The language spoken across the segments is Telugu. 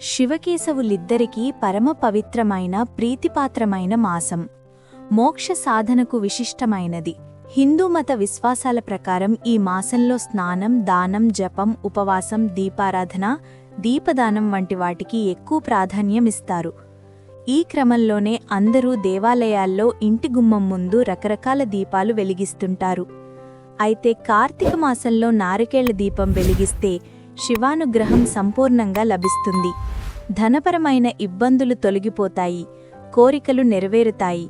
శివకేశవులిద్దరికీ పరమ పవిత్రమైన ప్రీతిపాత్రమైన మాసం. మోక్ష సాధనకు విశిష్టమైనది. హిందూ మత విశ్వాసాల ప్రకారం ఈ మాసంలో స్నానం దానం జపం ఉపవాసం దీపారాధన దీపదానం వంటి వాటికి ఎక్కువ ప్రాధాన్యమిస్తారు. ఈ క్రమంలోనే అందరూ దేవాలయాల్లో ఇంటి గుమ్మం ముందు రకరకాల దీపాలు వెలిగిస్తుంటారు. అయితే కార్తీక మాసంలో నారికేళ్ళ దీపం వెలిగిస్తే శివానుగ్రహం సంపూర్ణంగా లభిస్తుంది. ధనపరమైన ఇబ్బందులు తొలగిపోతాయి. కోరికలు నెరవేరుతాయి.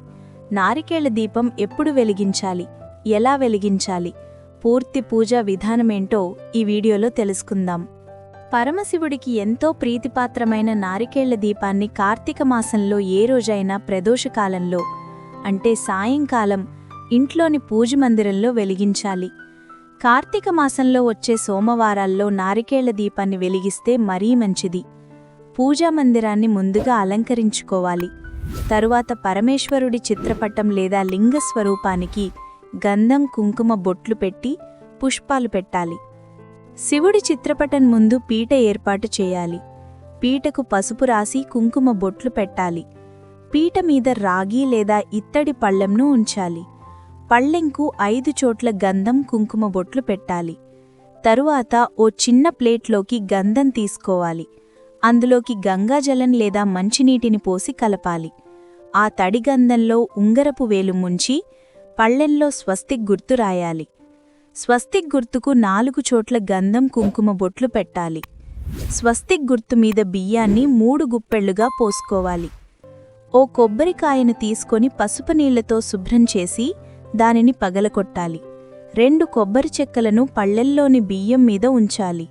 నారికేళ్ళ దీపం ఎప్పుడు వెలిగించాలి? ఎలా వెలిగించాలి? పూర్తి పూజా విధానమేంటో ఈ వీడియోలో తెలుసుకుందాం. పరమశివుడికి ఎంతో ప్రీతిపాత్రమైన నారికేళ్ళ దీపాన్ని కార్తీక మాసంలో ఏ రోజైనా ప్రదోషకాలంలో అంటే సాయంకాలం ఇంట్లోని పూజ మందిరంలో వెలిగించాలి. కార్తీక మాసంలో వచ్చే సోమవారాల్లో నారికేళ్ళ దీపాన్ని వెలిగిస్తే మరీ మంచిది. పూజా మందిరాన్ని ముందుగా అలంకరించుకోవాలి. తరువాత పరమేశ్వరుడి చిత్రపటం లేదా లింగ స్వరూపానికి గంధం కుంకుమ బొట్లు పెట్టి పుష్పాలు పెట్టాలి. శివుడి చిత్రపటం ముందు పీట ఏర్పాటు చేయాలి. పీటకు పసుపు రాసి కుంకుమ బొట్లు పెట్టాలి. పీట మీద రాగి లేదా ఇత్తడి పళ్ళంను ఉంచాలి. పళ్ళెంకు ఐదు చోట్ల గంధం కుంకుమ బొట్లు పెట్టాలి. తరువాత ఓ చిన్న ప్లేట్లోకి గంధం తీసుకోవాలి. అందులోకి గంగాజలం లేదా మంచినీటిని పోసి కలపాలి. ఆ తడి గంధంలో ఉంగరపు వేలు ముంచి పళ్ళెంలో స్వస్తిక్ గుర్తు రాయాలి. స్వస్తిక్ గుర్తుకు నాలుగు చోట్ల గంధం కుంకుమ బొట్లు పెట్టాలి. స్వస్తిక్ గుర్తు మీద బియ్యాన్ని మూడు గుప్పెళ్ళుగా పోసుకోవాలి. ఓ కొబ్బరికాయను తీసుకొని పసుపు నీళ్ళతో శుభ్రం చేసి దానిని పగలకొట్టాలి రెండు కొబ్బరి చెక్కలను పళ్ళెల్లోని బియ్యం మీద ఉంచాలి.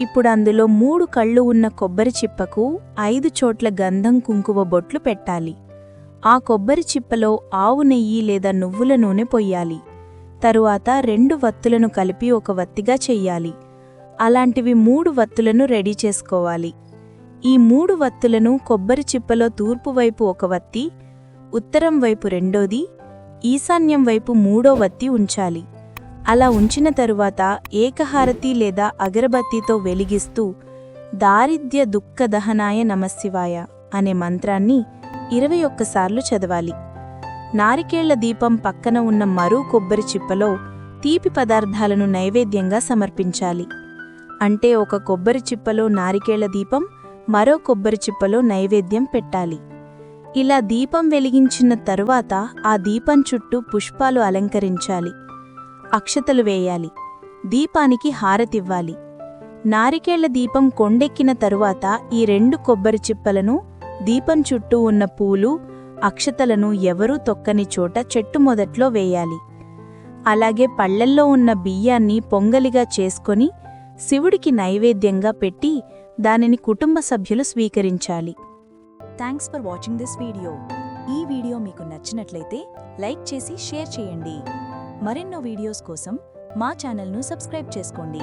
ఇప్పుడు అందులో మూడు కళ్ళు ఉన్న కొబ్బరి చిప్పకు ఐదు చోట్ల గంధం కుంకుమ బొట్లు పెట్టాలి. ఆ కొబ్బరి చిప్పలో ఆవు నెయ్యి లేదా నువ్వుల నూనె పొయ్యాలి. తరువాత రెండు వత్తులను కలిపి ఒక వత్తిగా చెయ్యాలి. అలాంటివి మూడు వత్తులను రెడీ చేసుకోవాలి. ఈ మూడు వత్తులను కొబ్బరి చిప్పలో తూర్పు వైపు ఒక వత్తి ఉత్తరం వైపు రెండోది ఈశాన్యం వైపు మూడో వత్తి ఉంచాలి. అలా ఉంచిన తరువాత ఏకహారతి లేదా అగరబత్తితో వెలిగిస్తూ దారిద్ర్య దుఃఖ దహనాయ నమశివాయ అనే మంత్రాన్ని ఇరవై ఒక్కసార్లు చదవాలి. నారికేళ్ళ దీపం పక్కన ఉన్న మరో కొబ్బరి చిప్పలో తీపి పదార్థాలను నైవేద్యంగా సమర్పించాలి. అంటే ఒక కొబ్బరి చిప్పలో నారికేళ్ళ దీపం మరో కొబ్బరి చిప్పలో నైవేద్యం పెట్టాలి. ఇలా దీపం వెలిగించిన తరువాత ఆ దీపం చుట్టూ పుష్పాలు అలంకరించాలి. అక్షతలు వేయాలి. దీపానికి హారతివ్వాలి. నారికేళ్ళ దీపం కొండెక్కిన తరువాత ఈ రెండు కొబ్బరి చిప్పలను దీపం చుట్టూ ఉన్న పూలు అక్షతలను ఎవరూ తొక్కని చోట చెట్టు మొదట్లో వేయాలి. అలాగే పళ్ళెల్లో ఉన్న బియ్యాన్ని పొంగలిగా చేసుకొని శివుడికి నైవేద్యంగా పెట్టి దానిని కుటుంబ సభ్యులు స్వీకరించాలి. Thanks for watching this video ఈ వీడియో మీకు నచ్చినట్లయితే లైక్ చేసి షేర్ చేయండి. మరెన్నో వీడియోస్ కోసం మా ఛానల్ను సబ్స్క్రైబ్ చేసుకోండి.